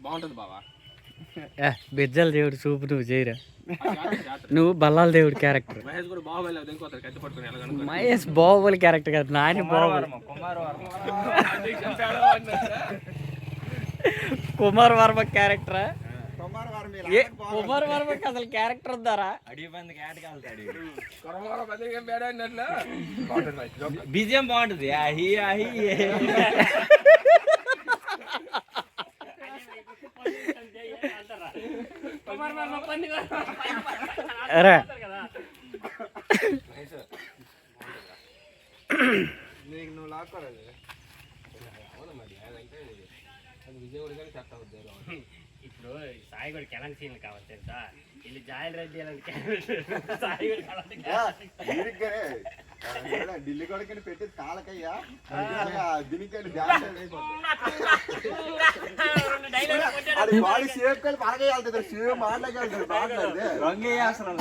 బాగుంటుంది బావా. బిజ్జల దేవుడు చూపు నువ్వు చేయరా. నువ్వు బల్లాల దేవుడు క్యారెక్టర్ మహేష్ కూడా బాహుబలి అది ఇంకోతారు కత్తి పట్టుకుని ఎలాగనుకో మహేష్ బాహుబలి క్యారెక్టర్ కాదు నాని బాహుబలి. కుమార్ వర్మ క్యారెక్టరా కుమార్ వర్మకి అసలు క్యారెక్టర్ ఉందారా. బీజియం బాగుంటుంది. అహి అహి అరే నీకు నువ్వు లాక్కోలేదు అవును మరి అదంటే అది విజయవాడ కానీ సెట్ అవుతుంది ఇప్పుడు సాయి కూడా కెలాంటి సీన్లు కావాలి తెలుసా వీళ్ళు జాయల్ రెడ్డి అలాంటి క్యారెక్టర్ సాయి కూడా అలాంటి దీనికనే ఢిల్లీ కొడుకుని పెట్టి తాళకయ్యా దీనికి అది బాడీ షేప్ కలిపి పరగేయాలి షేప్ మాట్లాడగలుగుతాడు మాట్లాడితే రంగు వేస్తున్నాం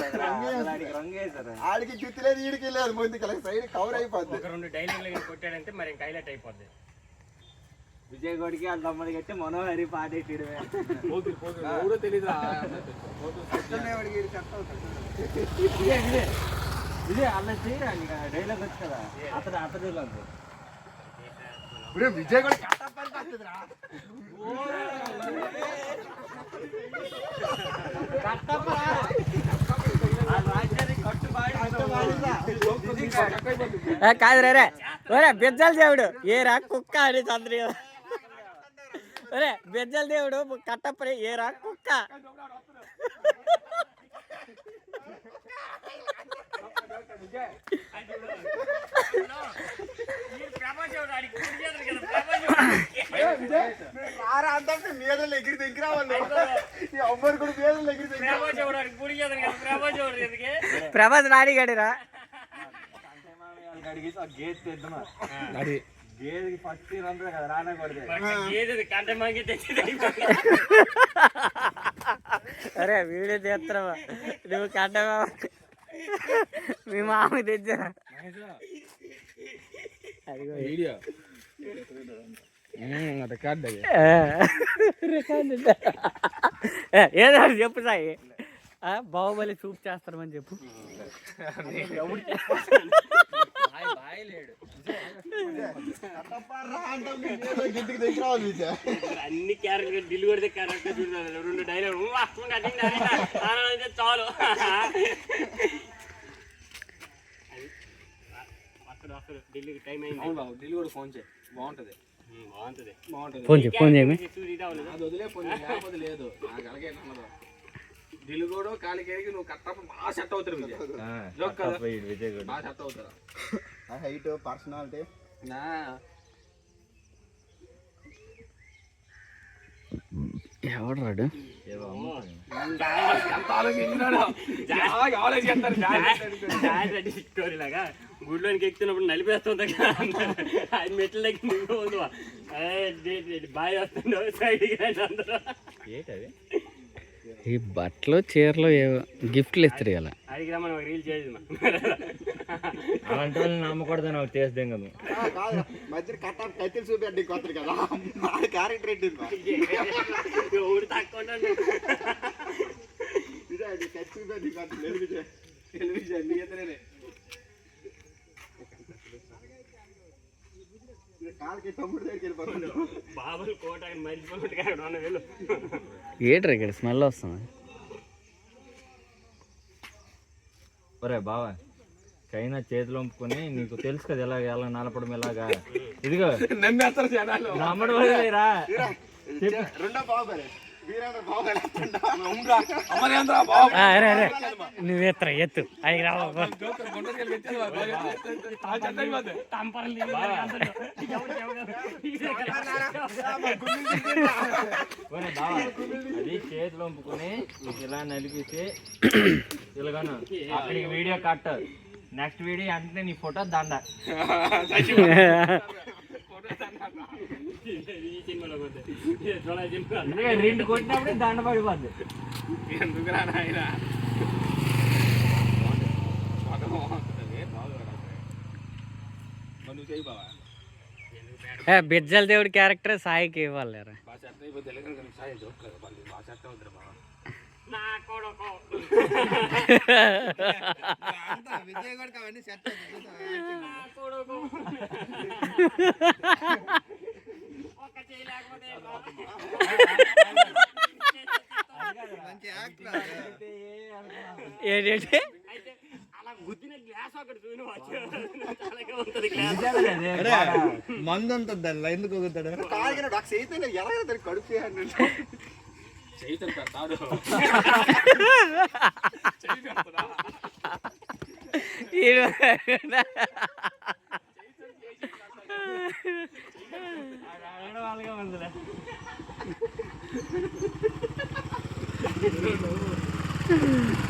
రంగు వేస్తారు ఆడికి చుట్టూ లేదు ఈడికి లేదు ముందుకి సైడ్ కవర్ అయిపోద్ది ఒక రెండు డైలాగులు కానీ కొట్టాడంటే మరి ఇంకా హైలైట్ అయిపోద్ది విజయ్ గోడికి వాళ్ళ తమ్ముడికి అయితే మనోహరి పాట ఎవరో తెలీదురా. విజయ్ అలా చేయరా డైలాగ్ వచ్చు కదా? అతడు అతడు ఇప్పుడు విజయ్ కూడా ఏ, కాదు రే. ఒరే బిజ్జల దేవుడు ఏరా కుక్క అని చంద్రి ఒరే బిజ్జల దేవుడు కట్టప్పని ఏరా? కుక్క. ఎగిరి దగ్గర అమ్మరు కూడా దగ్గర ప్రభాస్ రాడిగాడిరా అడిగి గేట్ తెద్దామా గేదెకి ఫస్ట్ కదా రానా కొడితే ఏది కంట మంగి తెచ్చి అరే వీడియో చేస్తున్నావా నువ్వు కట్టవా మీ మామ తెచ్చారా? అదిగో. వీడియో. ఏదో చెప్పు సాయి. బాహుబలి చూప్ చేస్తారమని చెప్పు కట్టప్ప రా అంటే మీద గింటికి దగ్గర వాళ్ళు విజయ్ అన్ని క్యారెక్టర్ ఢిల్లీ కొడితే క్యారెక్టర్ చూడాలి రెండు డైలాగ్ అంటే చాలు. ఢిల్లీకి టైం అయింది. అవును బాబు ఢిల్లీ కూడా ఫోన్ చేయి. బాగుంటది. బాగుంటుంది. బాగుంటది. ఫోన్ చేయి ఫోన్ చేయమి. అది వదిలే ఫోన్ లేదు. నాకు అలాగే ఢిల్లీ కూడా కాలికేరికి నువ్వు కట్టప్ప బాగా సెట్ అవుతారు విజయ్. జోక్ కదా? విజయ్ బాగా సెట్ అవుతారా. Height personality. నా. ఎవడు రాడు? లాగా. గుడిలోనికి ఎక్కుతున్నప్పుడు నలిపేస్తుంది అది మెట్ల దగ్గర నువ్వు బాయ్ వస్తుండవు సైడ్కి అందరూ. ఏంటది? ఈ బట్టలు చీరలు ఏవో గిఫ్ట్లు ఇస్తారు ఇలా అలాంటి వాళ్ళని నమ్మకూడదు నాకు చేస్తే కదా కాదు మధ్య కట్టప్ప కత్తిరి చూపెట్టి కొత్తది కదా. క్యారెక్టర్ ఏంటి అది కత్తి చూపెట్టి కొత్త విజయ్ ఏట్రా ఇక్కడ స్మెల్ వస్తుంది? ఒరే బావా చైనా చేతులు వంపుకొని నీకు తెలుసు కదా ఎలాగ ఎలా నలపడం ఎలాగా? ఇదిగో. నమ్మడం రెండో బాబు వీరేంద్ర బాబు అమరేంద్ర బాబు. ఆ, అరే అరే. నువ్వు ఎత్తరా ఎత్తు. రావు బావా అది చేతులు వంపుకొని ఇలా నలిపితే ఇలాగాను అక్కడికి వీడియో కట్ నెక్స్ట్ వీడియో అంటే నీ ఫోటో దండ. ఈ సినిమాలో పోతే చూడాలి సినిమా అందుకే రెండు కొట్టినప్పుడు దండ పడిపోద్ది. ఎందుకు రా నాయన బాగా బాగుంటుంది బాగా నువ్వు చేయి బావా ఎందుకు బేడ ఏ బిజ్జల దేవుడి క్యారెక్టర్ సాయికి ఇవ్వాలిరా. బాగా సెట్ అయిపోతే తెలియదు గ్లాస్ మందు దానిలో ఎందుకు దాన్ని కడుపు చేయండి చేయితే తాడు ఈడు వాళ్ళగా ఉందిలే ఆ